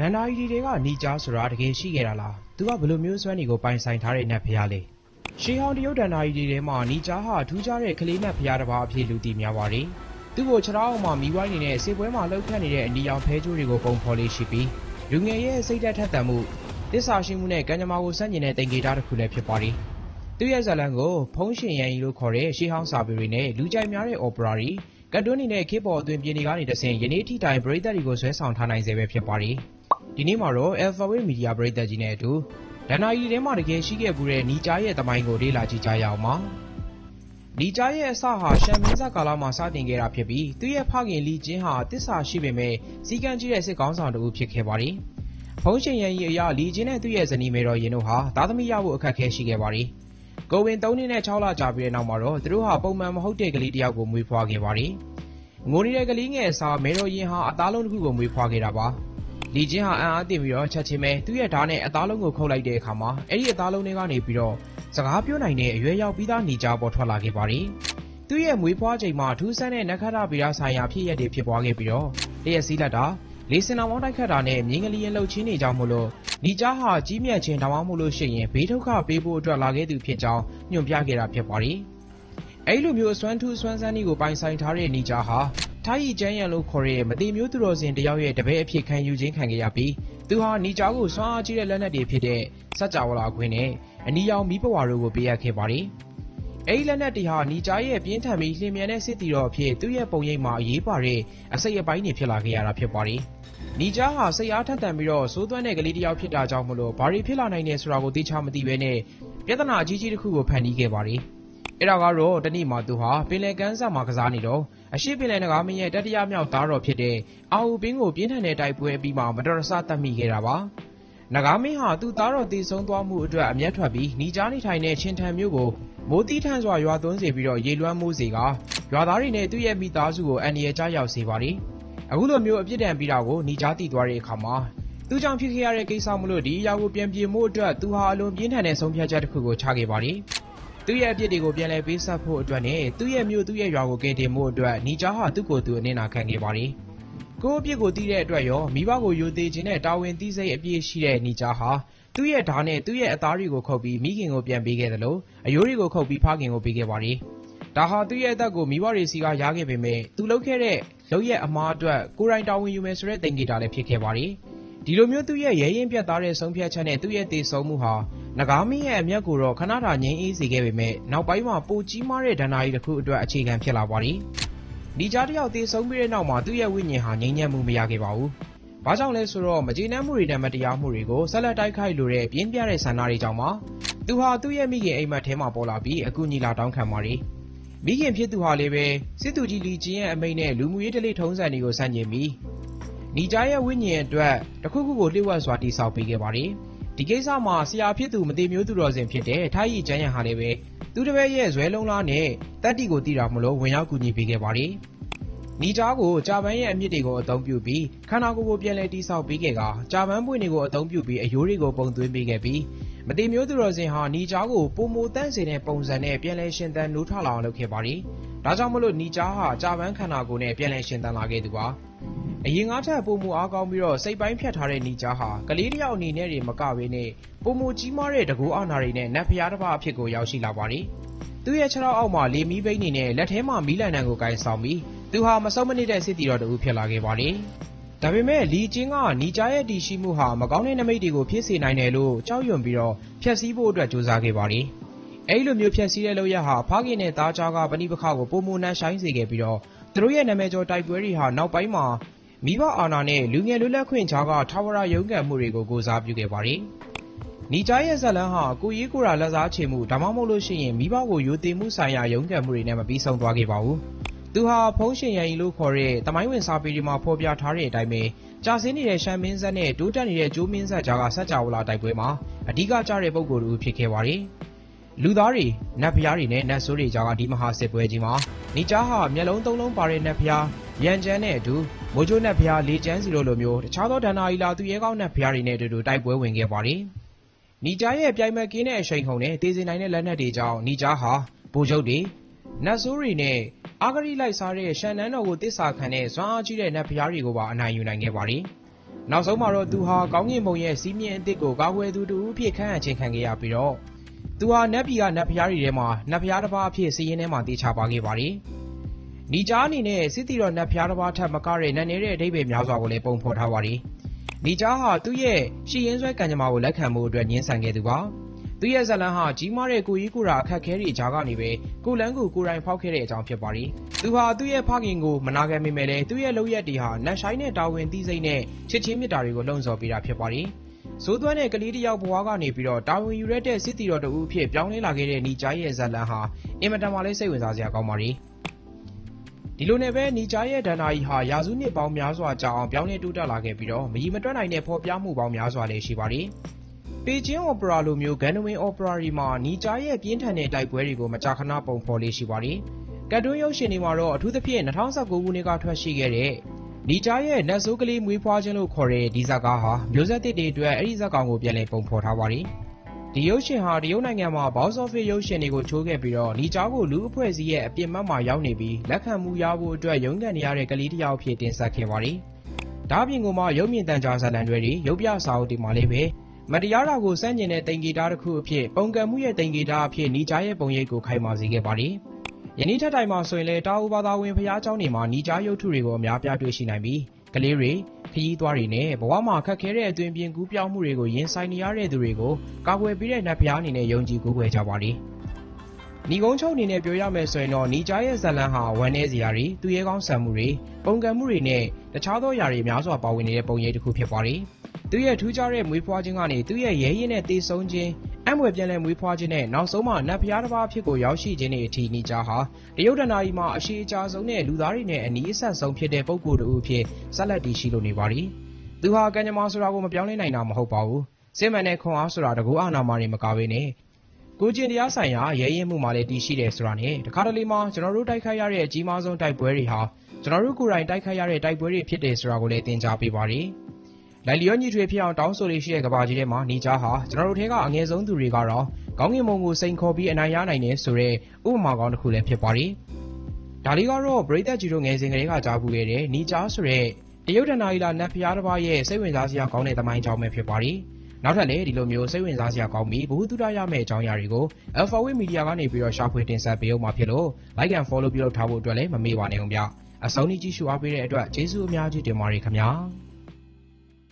ဒန္တာရီတွေကနေကြားဆိုတာတကယ်ရှိခဲ့တာလား သူက ဘယ်လိုမျိုးစွမ်းတွေကို ပိုင်ဆိုင်ထားတဲ့ နတ်ဖျားလဲ ရှေးဟောင်း တရုတ်ဒန္တာရီတွေထဲမှာနေကြားဟာ ထူးခြားတဲ့ ကလေးနတ်ဖျားတစ်ပါးအဖြစ် လူသိများပါတယ် သူ့ကို ခြေထောက်အောင်မှာမိဝိုင်းနေတဲ့စေပွဲမှာ လှုပ်ခတ်နေတဲ့ အနီရောင်ဖဲကြိုးတွေကို ပုံဖော်လေးရှိပြီး လူငယ်ရဲ့ စိတ်ဓာတ်ထက်သန်မှုတစ္ဆာရှိမှုနဲ့ ကံကြမ္မာကိုစန့်ကျင်တဲ့တင်ကေတာတစ်ခုလည်း ဖြစ်ပါတယ် သူ့ရဲ့ဇာတ်လမ်းကို ဖုံးရှင်ရန်ကြီးလို့ခေါ်တဲ့ ရှေးဟောင်းစာပေတွေနဲ့ လူကြိုက်များတဲ့ opera တွေကတ်တွန်းနေတဲ့ ခေတ်ပေါ်အသွင်ပြင်တွေကနေတဆင့် ယနေ့ထိတိုင် ပရိသတ်တွေကို ဆွဲဆောင်ထားနိုင်စေပဲ ဖြစ်ပါတယ်။ ဒီနေ့မှာတော့ Alphabet Media ပရိသတ်ကြီးနဲ့အတူဒဏ္ဍာရီထဲမှာတကယ်ရှိခဲ့မှုတဲ့နီကြားရဲ့တမိုင်းကိုလေ့လာကြည့်ကြရအောင်ပါ။နီကြားရဲ့အစဟာရှမ်မင်းဇကာလမှာစတင်ခဲ့တာဖြစ်ပြီးသူ့ရဲ့ဖခင်လီကျင်းဟာတစ္ဆာရှိပေမဲ့စီကံကြီးတဲ့စစ်ကောင်းဆောင်တူဖြစ်ခဲ့ပါတယ်။ဖုံးရှင်ရန်ကြီးအရာလီကျင်းနဲ့သူ့ရဲ့ဇနီးမေတော်ရင်တို့ဟာသားသမီးရဖို့အခက်အခဲရှိခဲ့ပါတယ်။ကိုဝင်3နှစ်နဲ့6လကြာပြီးတဲ့နောက်မှာတော့သူတို့ဟာပုံမှန်မဟုတ်တဲ့ကလေးတစ်ယောက်ကိုမွေးဖွားခဲ့ပါတယ်။ငိုနေတဲ့ကလေးငယ်အစားမေတော်ရင်ဟာအသားလုံးတစ်ခုကိုမွေးဖွားခဲ့တာပါ။ လီကျင်းဟာအံ့အားသင့်ပြီးတော့ချက်ချင်းပဲသူ့ရဲ့ဓာတ်နဲ့အသားလုံးကိုခုတ်လိုက်တဲ့အခါမှာအဲ့ဒီအသားလုံးတွေကနေပြီးတော့စကားပြောနိုင်တဲ့အရွယ်ရောက်ပြီးသားနေကြပေါ်ထွက်လာခဲ့ပါတယ်။သူ့ရဲ့မွေးဖွားချိန်မှာထူးဆန်းတဲ့နက္ခတ္တဗီဒဆိုင်ရာဖြစ်ရပ်တွေဖြစ်ပွားခဲ့ပြီးတော့တရက်စီးလက်တာလေစင်တော်မောင်းတိုက်ခတ်တာနဲ့မြင်းကလေးရင်လှုပ်ချင်းနေကြောင်းမို့လို့နီကြားဟာကြီးမြတ်ခြင်းဒါမှမဟုတ်လို့ရှိရင်ဘေးဒုက္ခပေးဖို့အတွက်လာခဲ့သူဖြစ်ကြောင်းညွှန်ပြခဲ့တာဖြစ်ပါတယ်။အဲဒီလိုမျိုးအစွမ်းထူးအစွမ်းစမ်းတွေကိုပိုင်ဆိုင်ထားတဲ့နီကြားဟာ ထိုင်းရီကျန်းရံလို့ခေါ်တဲ့မတိမျိုးသူတော်စင်တယောက်ရဲ့တပည့်အဖြစ်ခံယူခြင်းခံခဲ့ရပြီးသူဟာနီကြားကိုစွမ်းအားကြီးတဲ့လက်နက်တွေဖြစ်တဲ့စัจ java လာခွင်းနဲ့အနီရောင်မီးပဝါတို့ကိုပေးအပ်ခဲ့ပါတယ်။အဲဒီလက်နက်တွေဟာနီကြားရဲ့ပြင်းထန်ပြီးလျင်မြန်တဲ့စစ်တီတော်အဖြစ်သူ့ရဲ့ပုံရိပ်မှာအရေးပါတဲ့အစိတ်အပိုင်းတွေဖြစ်လာခဲ့ရတာဖြစ်ပါတယ်။နီဂျာဟာစိတ်အားထက်သန်ပြီးတော့စိုးသွမ်းတဲ့ကလေးတစ်ယောက်ဖြစ်တာကြောင့်မလို့ဘာတွေဖြစ်လာနိုင်တယ်ဆိုတာကိုသိချမသိဘဲနဲ့ပြဿနာအကြီးကြီးတစ်ခုကိုဖန်တီးခဲ့ပါတယ်။အဲ့ဒါကတော့တနေ့မှသူဟာပင်လယ်ကမ်းစပ်မှာကစားနေတော့ အရှိပင်လယ်နဂါမင်းရဲ့တတိယမြောက်သားတော်ဖြစ်တဲ့အာဟူပင်းကိုပြင်းထန်တဲ့တိုက်ပွဲပြီးမှမတော်တဆတတ်မိခဲ့တာပါ။နဂါမင်းဟာသူ့သားတော်တည်ဆုံးသွားမှုအတွက်အမျက်ထွက်ပြီးနီကြားနေထိုင်တဲ့ချင်းထန်မျိုးကိုမိုးတီးထန်စွာရွာသွန်းစေပြီးတော့ရေလွှမ်းမိုးစေကရွာသားတွေနဲ့သူ့ရဲ့မိသားစုကိုအန္တရာယ်ကြားရောက်စေပါတယ်။အခုလိုမျိုးအပြစ်ဒဏ်ပြီးတာကိုနီကြားတည်သွားတဲ့အခါမှာသူကြောင့်ဖြစ်ခဲ့ရတဲ့ကိစ္စမလို့ဒီအရာကိုပြန်ပြင်မှုအတွက်သူဟာအလွန်ပြင်းထန်တဲ့ဆုံးဖြတ်ချက်တစ်ခုကိုချခဲ့ပါတယ်။ သူ့ရဲ့အပြစ်တွေကိုပြန်လည်ပေးဆက်ဖို့အတွက်နဲ့သူ့ရဲ့မျိုးသူ့ရဲ့ရွာကိုကယ်တင်မှုအတွက်နီကြားဟာသူ့ကိုယ်သူအနစ်နာခံခဲ့ပါတယ်။ကိုယ့်အပြစ်ကိုသိတဲ့အတွက်ရောမိဘကိုယိုသေးခြင်းနဲ့တာဝန်သိစိတ်အပြည့်ရှိတဲ့နီကြားဟာသူ့ရဲ့ဓာတ်နဲ့သူ့ရဲ့အသားတွေကိုခုတ်ပြီးမိခင်ကိုပြန်ပေးခဲ့တယ်လို့အယိုးတွေကိုခုတ်ပြီးဖခင်ကိုပေးခဲ့ပါတယ်။ဒါဟာသူ့ရဲ့အသက်ကိုမိဘတွေစီကရခဲ့ပေမဲ့သူလုပ်ခဲ့တဲ့လုပ်ရက်အမားအတွက်ကိုယ်တိုင်တာဝန်ယူမယ်ဆိုတဲ့တင်ကေတာလည်းဖြစ်ခဲ့ပါတယ်။ ဒီလိုမျိုးသူ့ရဲ့ရဲရင်ပြတ်သားတဲ့ဆုံးဖြတ်ချက်နဲ့သူ့ရဲ့တည်ဆုံမှုဟာငကားမင်းရဲ့အမျက်ကိုတော့ခဏတာငြိမ်းအေးစေခဲ့ပေမဲ့နောက်ပိုင်းမှာပိုကြီးမားတဲ့ဒဏ္ဍာရီတစ်ခုအတွက်အခြေခံဖြစ်လာပါတယ်။ဒီကြားတစ်ယောက်တည်ဆုံပြီးတဲ့နောက်မှာသူ့ရဲ့ဝိညာဉ်ဟာငြိမ်းချမ်းမှုမရခဲ့ပါဘူး။ဘာကြောင့်လဲဆိုတော့မကျေနပ်မှုတွေနဲ့မတရားမှုတွေကိုဆက်လက်တိုက်ခိုက်လိုတဲ့ပြင်းပြတဲ့ဆန္ဒတွေကြောင့်ပါသူဟာသူ့ရဲ့မိခင်အိမ်မက်ထဲမှာပေါ်လာပြီးအကူအညီလာတောင်းခံပါတယ်။မိခင်ဖြစ်သူဟာလည်းပဲစစ်သူကြီးလီကျင်းရဲ့အမိန့်နဲ့လူမှုရေးတလိထုံးစံတွေကိုစန့်ကျင်ပြီး နီဂျာရဲ့ဝိညာဉ်အတွက်တခုခုကိုလျှို့ဝှက်စွာတိစောက်ပေးခဲ့ပါတယ်။ဒီကိစ္စမှာဆရာဖြစ်သူမတိမျိုးသူတော်စင်ဖြစ်တဲ့ထိုင်းရီကျန်းရံဟာလည်းပဲသူတစ်ပည့်ရဲ့ဇွဲလုံးလားနဲ့တက်တီကိုတီတာမလို့ဝင်ရောက်ကူညီပေးခဲ့ပါတယ်။နီဂျာကိုဂျာပန်ရဲ့အမြင့်တွေကိုအသုံးပြုပြီးခန္ဓာကိုယ်ကိုပြန်လည်တိစောက်ပေးခဲ့ကဂျာပန်ပွင့်တွေကိုအသုံးပြုပြီးအယိုးတွေကိုပုံသွင်းပေးခဲ့ပြီးမတိမျိုးသူတော်စင်ဟာနီဂျာကိုပုံမတန့်စေတဲ့ပုံစံနဲ့ပြန်လည်ရှင်သန်နိုးထလာအောင်လုပ်ခဲ့ပါတယ်။ဒါကြောင့်မလို့နီဂျာဟာဂျာပန်ခန္ဓာကိုယ်နဲ့ပြန်လည်ရှင်သန်လာခဲ့သူပါ။ အရင်ကထက်ပုံမအားကောင်းပြီးတော့စိတ်ပိုင်းဖြတ်ထားတဲ့နီဂျာဟာကလေးတယောက်အနေနဲ့တွေမကဘဲနဲ့ပုံမကြီးမားတဲ့တကူအာနာတွေနဲ့နတ်ဖျားတစ်ပါးအဖြစ်ကိုရောက်ရှိလာပါတယ်။သူ့ရဲ့ခြေထောက်အောက်မှာလေမီးဘိန်းနေနဲ့လက်ထဲမှာမီးလန်တံကိုကင်ဆောင်ပြီးသူဟာမဆုံးမနစ်တဲ့စစ်တီတော်တူဖြစ်လာခဲ့ပါတယ်။ဒါပေမဲ့လီကျင်းကနီဂျာရဲ့တည်ရှိမှုဟာမကောင်းတဲ့နမိတ်တွေကိုဖြစ်စေနိုင်တယ်လို့ကြောက်ရွံ့ပြီးတော့ဖျက်ဆီးဖို့အတွက်ကြိုးစားခဲ့ပါတယ်။အဲဒီလိုမျိုးဖျက်ဆီးတဲ့လုပ်ရက်ဟာဖခင်နဲ့သားကြားကပဏိပခကိုပုံမနှမ်းဆိုင်စေခဲ့ပြီးတော့သူတို့ရဲ့နာမည်ကျော်တိုက်ပွဲတွေဟာနောက်ပိုင်းမှာ မိဘအာဏာနဲ့လူငယ်လွတ်လပ်ခွင့်ကြားကထာဝရရုန်းကန်မှုတွေကိုကိုစားပြုခဲ့ပါတယ်။နီဂျာရဲ့ဇက်လန်းဟာကိုရေးကိုရာလက်စားချေမှုဒါမှမဟုတ်လို့ရှိရင်မိဘကိုယိုတင်မှုဆိုင်ရာရုန်းကန်မှုတွေနဲ့မပြီးဆုံးသွားခဲ့ပါဘူး။သူဟာဖုံးရှင်ရန်ကြီးလို့ခေါ်တဲ့တမိုင်းဝင်စာပေတွေမှာဖော်ပြထားတဲ့အတိုင်းပဲကြာစင်းနေတဲ့ရှမ်းမင်းဆက်နဲ့တိုးတက်နေတဲ့ကျိုးမင်းဆက်ကြားကဆက်ကြဝဠာတိုက်ပွဲမှာအဓိကကျတဲ့ပုံကိုယ်တူဖြစ်ခဲ့ပါတယ်။လူသားတွေနတ်ဖျားတွေနဲ့နတ်ဆိုးတွေကြားကဒီမဟာစစ်ပွဲကြီးမှာနီဂျာဟာမျက်လုံးသုံးလုံးပါတဲ့နတ်ဖျားရန်ကျန်းနဲ့အတူ မိုးချိုးနတ်ဖျားလေကျန်းစီလိုလိုမျိုးတခြားသောဒဏ္ဍာရီလာသူရဲကောင်းနတ်ဖျားတွေနဲ့အတူတူတိုက်ပွဲဝင်ခဲ့ပါတယ်။နီဂျာရဲ့ပြိုင်မကင်းတဲ့အရှိန်ခုန်နဲ့တေးစင်နိုင်တဲ့လက်နက်တွေကြောင့်နီဂျာဟာဗိုလ်ချုပ်တွေနတ်ဆိုးတွေနဲ့အာဂရိလိုက်စားတဲ့ရှန်နန်းတော်ကိုတစ္ဆာခံတဲ့ဇွမ်းအားကြီးတဲ့နတ်ဖျားတွေကိုပါအနိုင်ယူနိုင်ခဲ့ပါတယ်။နောက်ဆုံးမှာတော့သူဟာကောင်းကင်ဘုံရဲ့စီးမြင့်အသစ်ကိုကာကွယ်သူတူအဖြစ်ခန့်အပ်ခြင်းခံခဲ့ရပြီးတော့သူဟာနတ်ပြည်ကနတ်ဖျားတွေထဲမှာနတ်ဖျားတစ်ပါးအဖြစ်စီးရင်ထဲမှာတေချာပါခဲ့ပါတယ်။ နီကြားအနေနဲ့ စစ်တီတော်နတ်ဖျားတစ်ပါးထက်မကတဲ့နတ်နေတဲ့အဓိပ္ပာယ်များစွာကိုလည်း ပုံဖော်ထားပါတယ်။နီကြားဟာ သူ့ရဲ့ ရှီရင်ဆွဲကံကြမ္မာကိုလက်ခံမှုအတွက်ညှင်းဆန်ခဲ့သူပါ။သူ့ရဲ့ဇလန်ဟာ ကြီးမားတဲ့ ကိုကြီးကိုရာအခက်ခဲတွေကြားကနေပဲ ကိုလန်းကို ကိုတိုင်ဖောက်ခဲ့တဲ့အကြောင်း ဖြစ်ပါတယ်။သူဟာ သူ့ရဲ့ဖခင်ကို မနာခံမိမဲ့လေသူ့ရဲ့လုပ်ရက်တွေဟာနတ်ဆိုင်တဲ့တာဝန်သိစိတ်နဲ့ ချစ်ချင်းမြတ်တာတွေကို လှုံ့ဆော်ပေးတာ ဖြစ်ပါတယ်။ဇိုးသွမ်းတဲ့ ကလေးတစ်ယောက်ဘဝကနေပြီးတော့တာဝန်ယူရတဲ့ စစ်တီတော်တူအဖြစ် ပြောင်းလဲလာခဲ့တဲ့ နီဂျာရဲ့ဇလန်ဟာ အင်မတန်မှလည်း စိတ်ဝင်စားစရာကောင်းပါတယ်။ ဒီလိုနဲ့ပဲနီဂျာရဲ့ဒဏ္ဍာရီဟာရာစုနှစ်ပေါင်းများစွာကြာအောင်ပြောင်းလဲတိုးတက်လာခဲ့ပြီးတော့မကြီးမတွက်နိုင်တဲ့ဖော်ပြမှုပေါင်းများစွာလည်းရှိပါတယ်။ပေကျင်းအော်ပရာလိုမျိုးဂန်နဝင်းအော်ပရာရီမှာနီဂျာရဲ့ပြင်းထန်တဲ့တိုက်ပွဲတွေကိုမကြာခဏပုံဖော်လေးရှိပါတယ်။ကတ်တွန်းရုပ်ရှင်တွေမှာတော့အထူးသဖြင့်2019ခုနှစ်ကထွက်ရှိခဲ့တဲ့နီဂျာရဲ့နတ်ဆိုးကလေးမွေးဖွားခြင်းလို့ခေါ်တဲ့ဒီဇာကားဟာမျိုးဆက်သစ်တွေအတွက်အဲ့ဒီဇာကောင်ကိုပြန်လည်ပုံဖော်ထားပါတယ်။ ဒီရုပ်ရှင်ဟာတရုတ်နိုင်ငံမှာ Box Office ရုပ်ရှင်တွေကို ချိုးခဲ့ပြီးတော့ လီကျားကို လူ့အဖွဲ့အစည်းရဲ့ အပြင်ဘက်မှာ ရောက်နေပြီး လက်ခံမှုရဖို့အတွက် ရုန်းကန်နေရတဲ့ ကလေးတယောက်အဖြစ် တင်ဆက်ခဲ့ပါတယ်။ဒါ့အပြင်ကိုမှ ရုပ်မြင်သံကြားဇာတ်လမ်းတွဲတွေ၊ရုပ်ပြစာအုပ်တွေမှာလည်းပဲ မတရားတာကို ဆန့်ကျင်တဲ့ သင်္ကေတတခုအဖြစ် ပုန်ကန်မှုရဲ့ သင်္ကေတအဖြစ် နီကျားရဲ့ပုံရိပ်ကို ခိုင်မာစေခဲ့ပါတယ်။ယနေ့ထက်တိုင်မှာဆိုရင်လည်း တာအိုဘာသာဝင် ဘုရားကျောင်းတွေမှာ နီကျားရုပ်တုတွေကို အများအပြား တွေ့ရှိနိုင်ပြီး ကလေးတွေခရီးသွားတွေနဲ့ဘဝမှာခက်ခဲတဲ့အသွင်ပြင်ကူးပြောင်းမှုတွေကိုရင်ဆိုင်နေရတဲ့သူတွေကိုကာကွယ်ပေးတဲ့နတ်ဖျားအနေနဲ့ယုံကြည်ကိုးကွယ်ကြပါလိမ့်။ညီကုန်းချုပ်အနေနဲ့ပြောရမယ်ဆိုရင်တော့နီဂျာရဲ့ဇလန်ဟာဝမ်းနည်းစရာတွေသူရဲကောင်းဆန်မှုတွေပုံကံမှုတွေနဲ့တခြားသောຢာတွေများစွာပါဝင်နေတဲ့ပုံရိပ်တစ်ခုဖြစ်ပါတယ်။သူရဲ့ထူးခြားတဲ့မွေးဖွားခြင်းကနေသူရဲ့ရဲရင်နဲ့တေဆုံးခြင်း အံ့ဖွယ်ပြန်လဲမွေးဖွားခြင်းနဲ့နောက်ဆုံးမှနတ်ဖျားတစ်ပါးဖြစ်ကိုရောက်ရှိခြင်းတွေအထိနီဂျာဟာတရုတ်တနာရီမှာအရှိအကြာဆုံးနဲ့လူသားတွေနဲ့အနီးအဆက်ဆုံးဖြစ်တဲ့ပုံကိုယ်တူအဖြစ်ဆက်လက်တည်ရှိလို့နေပါသည်။သူဟာကံကြမ္မာဆိုတာကိုမပြောင်းလဲနိုင်တာမဟုတ်ပါဘူး။စစ်မှန်တဲ့ခွန်အားဆိုတာတကူအာနာမာတွေမကဘဲနဲ့ကိုကျင်တရားဆိုင်ရာရဲရင်မှုမှာလည်းတည်ရှိတယ်ဆိုတာနဲ့တခါတလေမှာကျွန်တော်တို့တိုက်ခိုက်ရတဲ့အကြီးမားဆုံးတိုက်ပွဲတွေဟာကျွန်တော်တို့ကိုယ်တိုင်တိုက်ခိုက်ရတဲ့တိုက်ပွဲတွေဖြစ်တယ်ဆိုတာကိုလည်းသင်ကြားပေးပါတယ်။ လိုက်လျောညီထွေဖြစ်အောင်တောင်းဆိုလေးရှိတဲ့ကဘာကြီးထဲမှာနေကြဟာကျွန်တော်တို့ထဲကအငယ်ဆုံးသူတွေကတော့ကောင်းကင်ဘုံကိုစိန်ခေါ်ပြီးအနိုင်ရနိုင်တယ်ဆိုတဲ့ဥပမာကောင်းတစ်ခုလည်းဖြစ်ပါတယ်။ဒါလေးကတော့ပရိသတ်ကြီးတို့ငယ်စဉ်ကလေးကကြားဖူးခဲ့တဲ့နီဂျာဆိုတဲ့တရုတ်တနာရီလာနတ်ဖျားတစ်ပါးရဲ့စိတ်ဝင်စားစရာကောင်းတဲ့သမိုင်းကြောင်းပဲဖြစ်ပါတယ်။နောက်ထပ်လည်းဒီလိုမျိုးစိတ်ဝင်စားစရာကောင်းပြီးဘ ഹു တုဒရမယ့်အကြောင်းအရာတွေကို Alpha Wave Media ကနေပြီးတော့ရှာဖွေတင်ဆက်ပေးအောင်မှာဖြစ်လို့ like and follow ပြုလုပ်ထားဖို့အတွက်လည်းမမေ့ပါနဲ့ဦးဗျ။အဆုံးထိကြည့်ရှုအားပေးတဲ့အတွက်ကျေးဇူးအများကြီးတင်ပါတယ်ခင်ဗျာ။